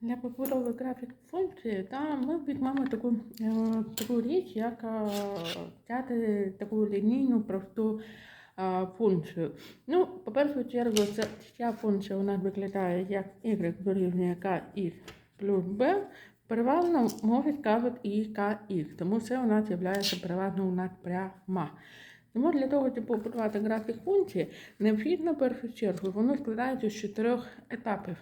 Для побудови графік функції та ми візьмемо таку, е, таку річ, як е, взяти таку лінійну просту е, функцію. Ну, по першу чергу, це ця функція у нас виглядає як y дорівнює kx плюс b. Переважно може сказати і kx, тому це у нас є переважно у нас пряма. Тому для того, щоб побудувати графік функції, необхідно в першу чергу, воно складається з чотирьох етапів.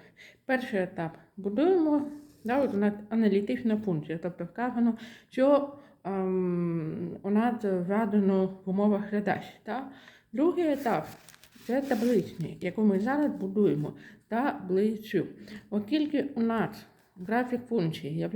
Перший етап будуємо да, от аналітична функція, тобто вказано, що ем, у нас введено в умовах задачі. Да? Другий етап це табличний, яку ми зараз будуємо таблицю. Оскільки у нас графік функції є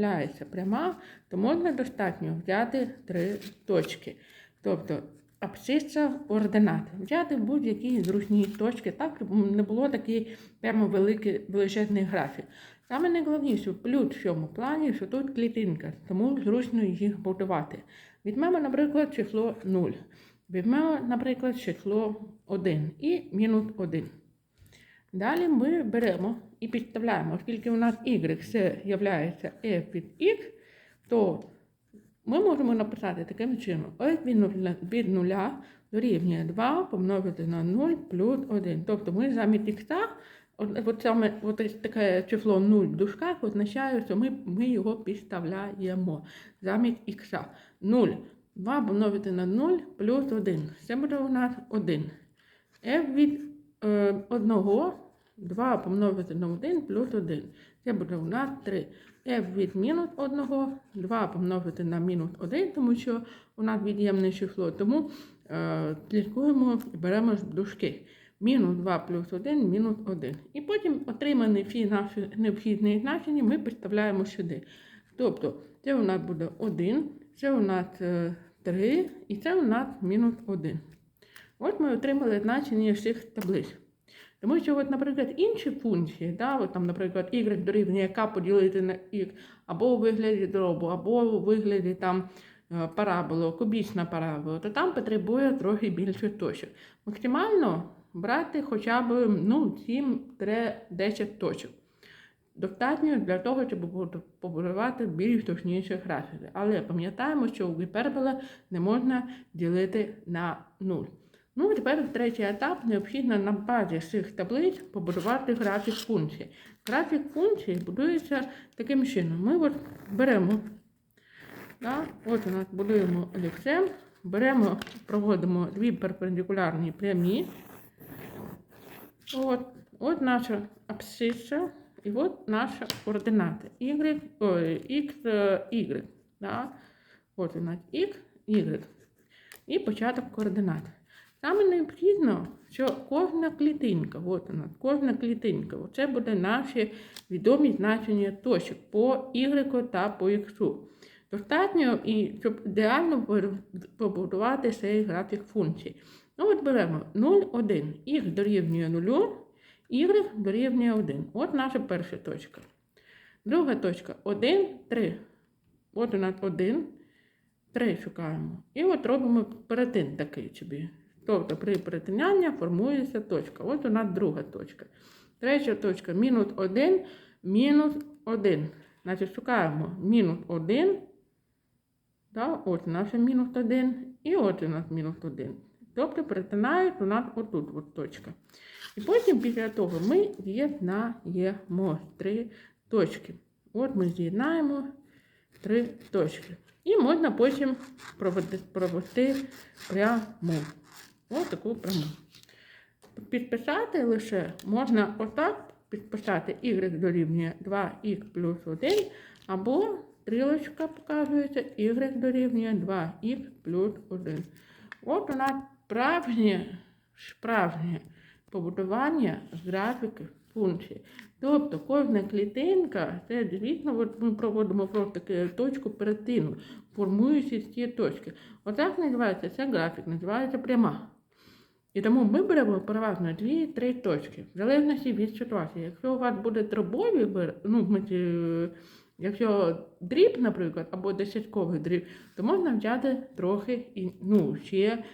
пряма, то можна достатньо взяти три точки. Тобто абсцисса координат. Взяти будь-які зручні точки, так, щоб не було такий прямо великий величезний графік. Саме найголовніше плюс в цьому плані, що тут клітинка, тому зручно їх будувати. Візьмемо, наприклад, число 0. Візьмемо, наприклад, число 1 і мінус 1. Далі ми беремо і підставляємо, оскільки у нас y це є f від x, то ми можемо написати таким чином, ось від нуля, дорівнює 2 помножити на 0 плюс 1. Тобто ми замість х, от, саме от таке число 0 в дужках означає, що ми, ми його підставляємо замість х. 0. 2 помножити на 0 плюс 1. Це буде у нас 1. f від е, 1, 2 помножити на 1 плюс 1. Це буде у нас 3 f від мінус 1, 2 помножити на мінус 1, тому що у нас від'ємне число, тому е, слідкуємо і беремо дужки. Мінус 2 плюс 1, мінус 1. І потім отримані всі наші необхідні значення ми підставляємо сюди. Тобто, це у нас буде 1, це у нас 3 е, і це у нас мінус 1. От ми отримали значення всіх таблиць. Тому що, от, наприклад, інші функції, да, от там, наприклад, y дорівнює k поділити на x, або у вигляді дробу, або у вигляді там е, параболи, кубічна парабола, то там потребує трохи більше точок. Максимально брати хоча б ну, 7-10 точок. Достатньо для того, щоб побудувати більш точніші графіки. Але пам'ятаємо, що у гіпербола не можна ділити на 0. Ну, тепер третій етап необхідно на базі цих таблиць побудувати графік функції. Графік функції будується таким чином. Ми от беремо, да, от у нас будуємо еліпсем, беремо, проводимо дві перпендикулярні прямі. От, от наша абсцисса і от наша координата. Y, ой, X, Y. Да? От у нас X, Y. І початок координат. Саме необхідно, що кожна клітинка, от вона, кожна клітинка, це буде наші відомі значення точок по Y та по X. Достатньо, і щоб ідеально побудувати цей графік функцій. Ну, от беремо 0, 1, Х дорівнює 0, Y дорівнює 1. От наша перша точка. Друга точка 1, 3. От у нас 1, 3 шукаємо. І от робимо перетин такий собі. Тобто при перетинанні формується точка. Ось у нас друга точка. Третя точка мінус 1, мінус 1. Значить, шукаємо мінус 1. Да, Ось наша мінус 1. І ось у нас мінус 1. Тобто перетинають у нас отут от точка. І потім після того ми з'єднаємо три точки. От ми з'єднаємо три точки. І можна потім провести, провести пряму. Ось таку пряму. Підписати лише можна отак підписати y дорівнює 2х плюс 1, або стрілочка показується y дорівнює 2х плюс 1. От у нас справжнє, справжнє побудування графіки функції. Тобто кожна клітинка, це звісно, от ми проводимо просто точку перетину, формуючи ці точки. Отак називається це графік, називається пряма. І тому ми беремо переважно 2-3 точки, в залежності від ситуації. Якщо у вас буде дробові, ну, якщо дріб, наприклад, або десятковий дріб, то можна взяти трохи ну, ще е,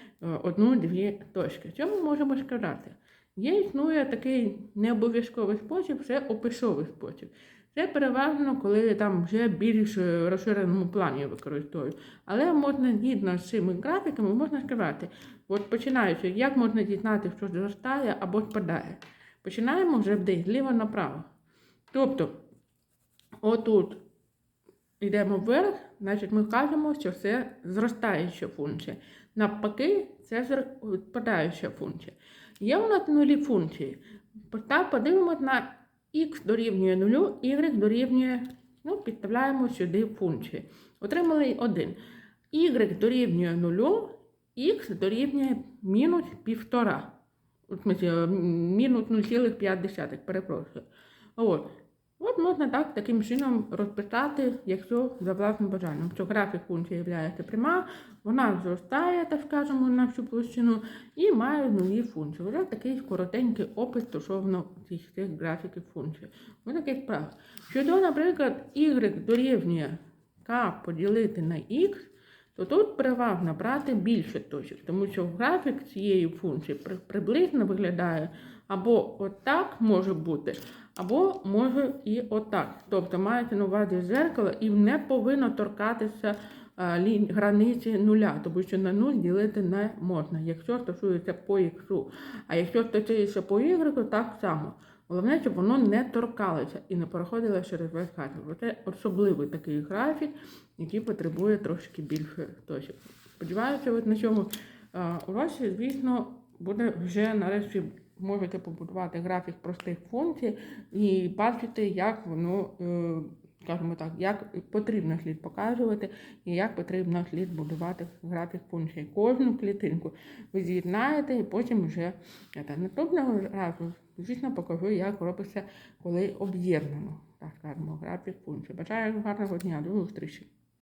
одну-дві точки. Що ми можемо сказати? Є існує такий необов'язковий спосіб, це описовий спосіб. Це переважно, коли там вже більш е, розширеному плані використовую. Але можна згідно з цими графіками можна сказати, от починаючи, як можна дізнати, що зростає або спадає. Починаємо завжди зліва направо. Тобто, отут йдемо вверх, значить ми кажемо, що це зростаюча функція. Навпаки, це спадаюча функція. Є у нас нулі функції. Подивимось на х дорівнює 0, y дорівнює, ну, підставляємо сюди функції. Отримали 1. y дорівнює 0, х дорівнює мінус 1,5. В смислі, е, мінус 0,5, перепрошую. От. От можна так таким чином розписати, якщо за власним бажанням. Що графік функції є пряма, вона зростає, так скажемо, на всю площину і має нові функції. Вже такий коротенький опис стосовно цих цих графіків функцій. Ось таке справа. Щодо, наприклад, y дорівнює k поділити на x, то тут переважно брати більше точок, тому що графік цієї функції приблизно виглядає або отак може бути, або може і отак. Тобто маєте на увазі зеркало і не повинно торкатися лі- границі нуля, тому що на нуль ділити не можна, якщо стосується по іксу. А якщо стосується по y, так само. Головне, щоб воно не торкалося і не переходило через весь графік. Це особливий такий графік, який потребує трошки більше точок. Сподіваюся, от на цьому а, уроці, звісно, буде вже нарешті можете побудувати графік простих функцій і бачити, як воно, е, скажімо так, як потрібно слід показувати і як потрібно слід будувати графік функцій. Кожну клітинку ви з'єднаєте і потім вже це. наступного разу, звісно, покажу, як робиться, коли об'єднано, так скажемо, графік функцій. Бажаю гарного дня, до зустрічі!